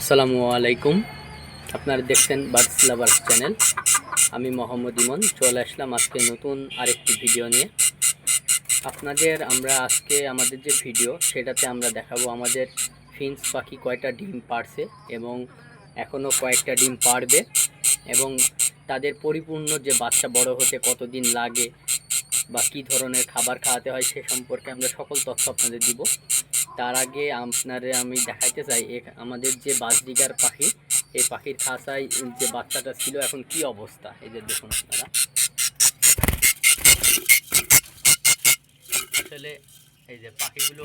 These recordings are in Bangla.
আসসালামু আলাইকুম। আপনারা দেখছেন বার্ডস লাভার্স চ্যানেল। আমি মোহাম্মদ ইমন, চলে আসলাম আজকে নতুন আরেকটি ভিডিও নিয়ে। আপনাদের আমরা আজকে আমাদের যে ভিডিও, সেটাতে আমরা দেখাবো আমাদের ফিন্স পাখি কয়টা ডিম পারছে এবং এখনও কয়েকটা ডিম পারবে এবং তাদের পরিপূর্ণ যে বাচ্চা বড় হতে কতদিন লাগে বা কী ধরনের খাবার খাওয়াতে হয় সে সম্পর্কে আমরা সকল তথ্য আপনাদের দিব। তার আগে আপনারে আমি দেখাইতে চাই আমাদের যে বাজদিগার পাখি, এই পাখির খাঁচায় যে বাচ্চাটা ছিল, এখন কি অবস্থা? এই যে দেখুন আপনারা। আসলে এই যে পাখিগুলো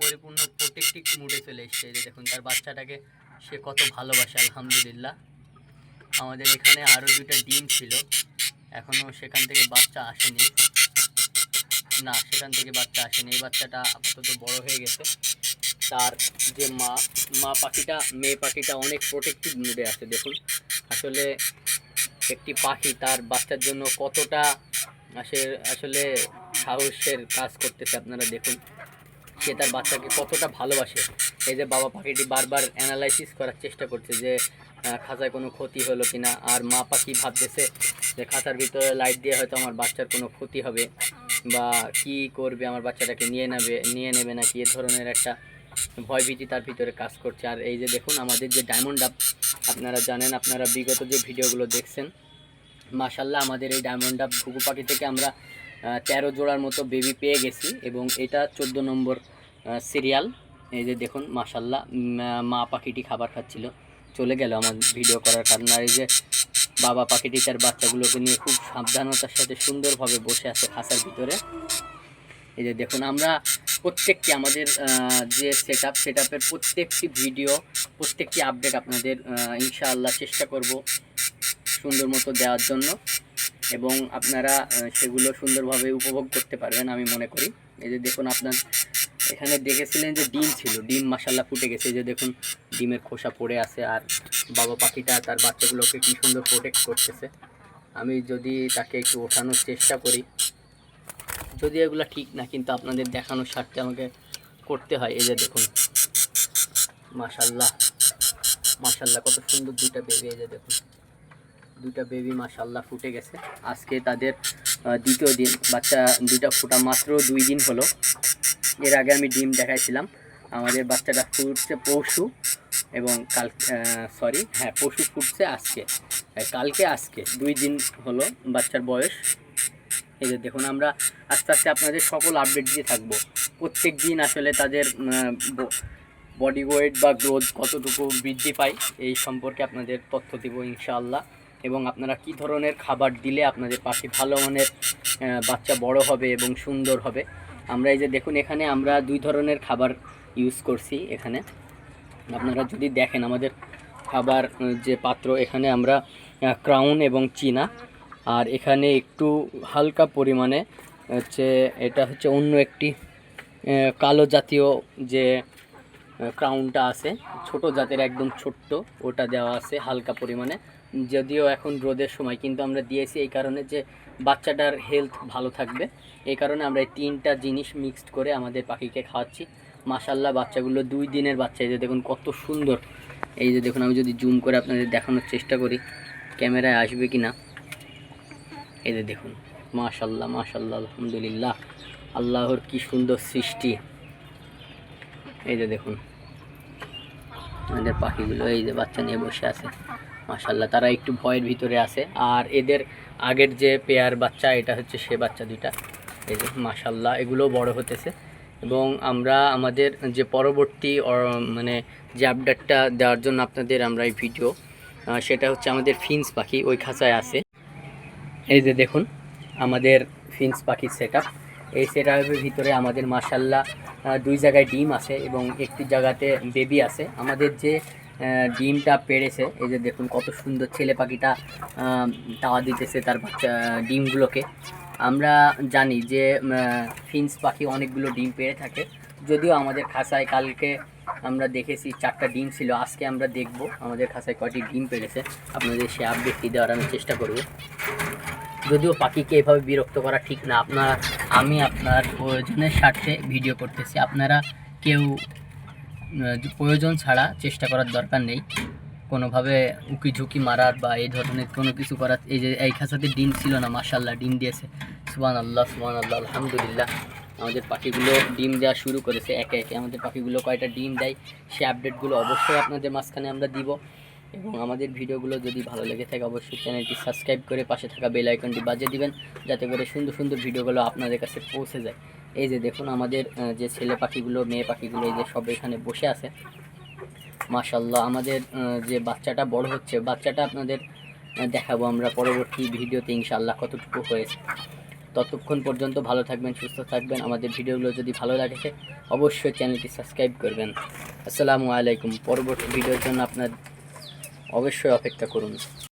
পরিপূর্ণ প্রোটেক্টিভ মুডে চলে এসছে। এই যে দেখুন, তার বাচ্চাটাকে সে কত ভালোবাসে, আলহামদুলিল্লাহ। আমাদের এখানে আরও দুইটা ডিম ছিল। এখনও সেখান থেকে বাচ্চা আসেনি। না, সেখান থেকে বাচ্চা আসেনি। এই বাচ্চাটা আপাতত বড় হয়ে গেছে। তার যে মা মা পাখিটা, মেয়ে পাখিটা অনেক প্রোটেক্টিভ মুডে আছে, দেখুন। আসলে একটি পাখি তার বাচ্চার জন্য কতটা আসে, আসলে সাহসের কাজ করতেছে, আপনারা দেখুন। সে তার বাচ্চাকে কতটা ভালোবাসে। এই যে বাবা পাখিটি বারবার অ্যানালাইসিস করার চেষ্টা করছে যে খাঁচায় কোনো ক্ষতি হলো কিনা, আর মা পাখি ভাবতেছে যে খাঁচার ভিতরে লাইট দিয়ে হয়তো আমার বাচ্চার কোনো ক্ষতি হবে, বা কি করবে, আমার বাচ্চাটাকে নিয়ে নেবে নিয়ে নেবে নাকি, এ ধরনের একটা ভয়ভীতি তার ভিতরে কাজ করছে। আর এই যে দেখুন, আমাদের যে ডায়মন্ড আপ আপনারা জানেন, আপনারা বিগত যে ভিডিওগুলো দেখছেন মাশাল্লাহ আমাদের এই ডায়মন্ড আপ ঘুঘু পাখি থেকে আমরা তেরো জোড়ার মতো বেবি পেয়ে গেছি, এবং এটা চোদ্দ নম্বর সিরিয়াল এই যে দেখুন মাশাল্লাহ উম, মা পাখিটি খাবার খাচ্ছিল। চলে গেল আমার ভিডিও করার কারণে। আর এই যে বাবা পাখিটি তার বাচ্চাগুলোকে নিয়ে খুব সাবধানতার সাথে সুন্দরভাবে বসে আছে খাঁচার ভিতরে। এই যে দেখুন আমরা প্রত্যেকটি আমাদের যে সেট আপ সেট আপের প্রত্যেকটি ভিডিও প্রত্যেকটি আপডেট আপনাদের ইনশাআল্লাহ চেষ্টা করব সুন্দর মতো দেওয়ার জন্য। এবং আপনারা সেগুলো সুন্দরভাবে উপভোগ করতে পারবেন আমি মনে করি। এই যে দেখুন আপনার, এখানে দেখেছিলেন যে ডিম ছিল, ডিম মাসাল্লাহ ফুটে গেছে। যে দেখুন, ডিমের খোসা পড়ে আছে আর বাবা পাখিটা তার বাচ্চাগুলোকে কি সুন্দর প্রোটেক্ট করতেছে। আমি যদি তাকে একটু ওঠানোর চেষ্টা করি, যদি এগুলো ঠিক না, কিন্তু আপনাদের দেখানোর স্বার্থে আমাকে করতে হয়। এই যে দেখুন মাশাল্লাহ মাশাল্লাহ কত সুন্দর দুটা বেবি এই যে দেখুন। দুইটা বেবি মাশাল্লাহ ফুটে গেছে। আজকে তাদের দ্বিতীয় দিন। বাচ্চা দুইটা ফুটা মাত্র দুই দিন হলো। এর আগে আমি ডিম দেখাইছিলাম। আমাদের বাচ্চাটা ফুটছে পরশু এবং কাল সরি হ্যাঁ পরশু ফুটছে আজকে। কালকে আজকে, দুই দিন হলো বাচ্চার বয়স। এই যে দেখুন, আমরা আস্তে আস্তে আপনাদের সকল আপডেট দিয়ে থাকব। প্রত্যেক দিন আসলে তাদের বডি ওয়েট বা গ্রোথ কতটুকু বৃদ্ধি পায়, এই সম্পর্কে আপনাদের তথ্য দিব ইনশাআল্লাহ। এবং আপনারা কি ধরনের খাবার দিলে আপনাদের পাখি ভালো মানের বাচ্চা বড় হবে এবং সুন্দর হবে? আমরা এই যে দেখুন, এখানে আমরা দুই ধরনের খাবার ইউজ করছি এখানে। আপনারা যদি দেখেন আমাদের খাবার যে পাত্র, এখানে আমরা ক্রাউন এবং চীনা। আর এখানে একটু হালকা পরিমাণে হচ্ছে, এটা হচ্ছে অন্য একটি কালো জাতীয় যে ক্রাউনটা আছে, ছোট জাতের একদম ছোট্ট, ওটা দেওয়া আছে হালকা পরিমাণে। যদিও এখন রোদের সময়, কিন্তু আমরা দিয়েছি এই কারণে যে বাচ্চাটার হেলথ ভালো থাকবে। এই কারণে আমরা এই তিনটা জিনিস মিক্সড করে আমাদের পাখিকে খাওয়াচ্ছি। মাসাল্লাহ বাচ্চাগুলো দুই দিনের বাচ্চা। এই যে দেখুন কত সুন্দর। এই যে দেখুন, আমি যদি জুম করে আপনাদের দেখানোর চেষ্টা করি, ক্যামেরায় আসবে কি না এই যে দেখুন মাশাল্লাহ মাশাল্লাহ আলহামদুলিল্লাহ। আল্লাহর কি সুন্দর সৃষ্টি। এই যে দেখুন, আমাদের পাখিগুলো এই যে বাচ্চা নিয়ে বসে আছে। মাশাল্লাহ তারা একটু ভয়ের ভিতরে আছে। আর এদের আগের যে পেয়ার বাচ্চা, এটা হচ্ছে সে বাচ্চা দুইটা। এই যে মাশাল্লাহ এগুলো বড় হতেছে। এবং আমরা আমাদের যে পরবর্তী মানে যে আপডেটটা দেওয়ার জন্য আপনাদের আমরা এই ভিডিও সেটা হচ্ছে আমাদের ফিন্স পাখি, ওই খাঁচায় আছে। এই যে দেখুন, আমাদের ফিন্স পাখির সেট এই সেট ভিতরে আমাদের মাসাল্লাহ দুই জায়গায় ডিম আছে এবং একটি জায়গাতে বেবি আছে। আমাদের যে ডিমটা পেড়েছে। এই যে দেখুন কত সুন্দর ছেলে পাখিটা তাওয়া দিতেছে তার ডিমগুলোকে। আমরা জানি যে ফিন্স পাখি অনেকগুলো ডিম পেড়ে থাকে। যদিও আমাদের খাসায় কালকে আমরা দেখেছি চারটা ডিম ছিল, আজকে আমরা দেখব। আমাদের খাসায় কয়টি ডিম পেড়েছে। আপনাদের সে আপডেটটি দেওয়ার আমি চেষ্টা করব। যদিও পাখিকে এভাবে বিরক্ত করা ঠিক না, আপনার, আমি আপনার প্রয়োজনের স্বার্থে ভিডিও করতেছি। আপনারা কেউ প্রয়োজন ছাড়া চেষ্টা করার দরকার নেই। কোনোভাবে উকি ঝুঁকি মারার বা এই ধরনের কোনো কিছু করার, এই যে এই খাসাতে ডিম ছিল না মাসাল্লাহ ডিম দিয়েছে। সুবান আল্লাহ সুবান আল্লাহ আলহামদুলিল্লাহ। আমাদের পাখিগুলো ডিম দেওয়া শুরু করেছে, একে একে। আমাদের পাখিগুলো কয়টা ডিম দেয়, সে আপডেটগুলো অবশ্যই আপনাদের মাঝখানে আমরা দিব। এবং আমাদের ভিডিওগুলো যদি ভালো লেগে থাকে, অবশ্যই চ্যানেলটি সাবস্ক্রাইব করে পাশে থাকা বেল আইকনটি বাজিয়ে দিবেন, যাতে করে সুন্দর সুন্দর ভিডিওগুলো আপনাদের কাছে পৌঁছে যায়। এই যে দেখুন আমাদের যে ছেলে পাখিগুলো, মেয়ে পাখিগুলো, এই যে সব এখানে বসে আছে। মাশাল্লাহ আমাদের যে বাচ্চাটা বড় হচ্ছে, বাচ্চাটা আপনাদের দেখাবো আমরা পরবর্তী ভিডিওতে ইনশাল্লাহ কতটুকু হয়েছে। ততক্ষণ পর্যন্ত ভালো থাকবেন, সুস্থ থাকবেন। আমাদের ভিডিওগুলো যদি ভালো লাগে, অবশ্যই চ্যানেলটি সাবস্ক্রাইব করবেন। আসসালামু আলাইকুম। পরবর্তী ভিডিওর জন্য আপনার অবশ্যই অপেক্ষা করুন